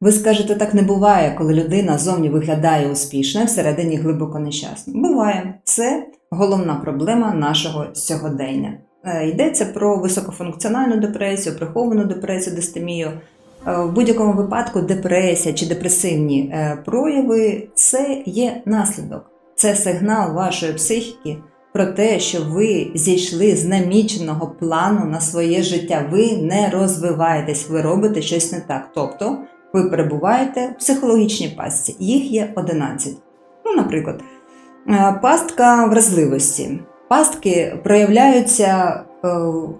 Ви скажете, так не буває, коли людина зовні виглядає успішно, всередині глибоко нещасна. Буває, це головна проблема нашого сьогодення. Е, Йдеться про високофункціональну депресію, приховану депресію, дистемію. Е, В будь-якому випадку депресія чи депресивні е, прояви це є наслідок, це сигнал вашої психіки про те, що ви зійшли з наміченого плану на своє життя. Ви не розвиваєтесь, ви робите щось не так. Тобто ви перебуваєте в психологічній пастці. Їх є 11. Ну, наприклад, е, пастка вразливості. Пастки проявляються е,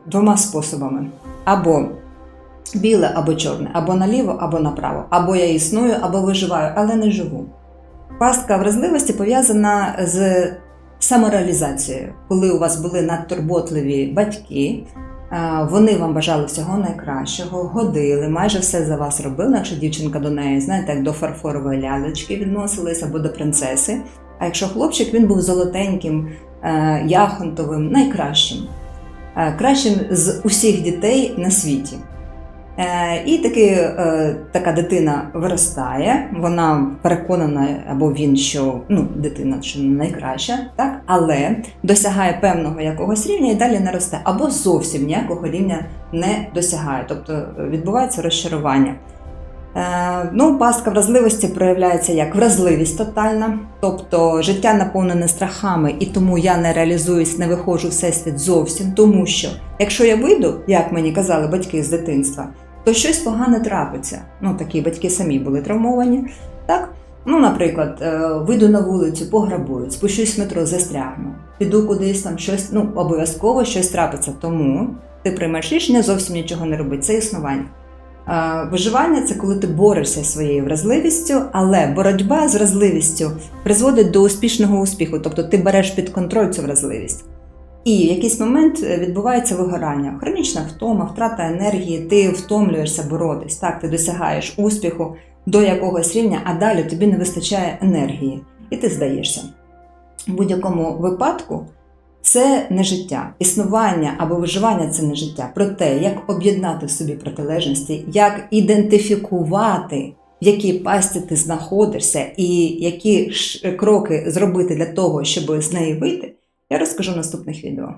двома способами: або біле, або чорне, або наліво, або направо, або я існую, або виживаю, але не живу. Пастка вразливості пов'язана з самореалізацією, коли у вас були надтурботливі батьки. Е, Вони вам бажали всього найкращого, годили, майже все за вас робили. Якщо дівчинка до неї, знаєте, як до фарфорової лялечки відносились або до принцеси. А якщо хлопчик, він був золотеньким, е, яхонтовим, найкращим, е, кращим з усіх дітей на світі. Е, І таки е, така дитина виростає, вона переконана, або він, що ну, дитина що найкраща, так? але досягає певного якогось рівня і далі не росте, або зовсім ніякого рівня не досягає, тобто е, відбувається розчарування. Ну, пастка вразливості проявляється як вразливість тотальна, тобто життя наповнене страхами, і тому я не реалізуюсь, не виходжу в всесвіт зовсім, тому що якщо я вийду, як мені казали батьки з дитинства, то щось погане трапиться. Ну, такі батьки самі були травмовані. Так? Ну, наприклад, е, вийду на вулицю, пограбують, спущусь в метро, застрягну, піду кудись там щось, ну, обов'язково щось трапиться. Тому ти приймеш рішення зовсім нічого не робити. Це існування. Е, Виживання це коли ти борешся своєю вразливістю, але боротьба з вразливістю призводить до успішного успіху, тобто ти береш під контроль цю вразливість. І в якийсь момент е, відбувається вигорання, хронічна втома, втрата енергії, ти втомлюєшся боротись. Так, ти досягаєш успіху до якогось рівня, а далі тобі не вистачає енергії, і ти здаєшся. В будь-якому випадку це не життя. Існування або виживання це не життя. Про те, як об'єднати в собі протилежності, як ідентифікувати, в якій пасті ти знаходишся, і які кроки зробити для того, щоб з неї вийти, я розкажу в наступних відео.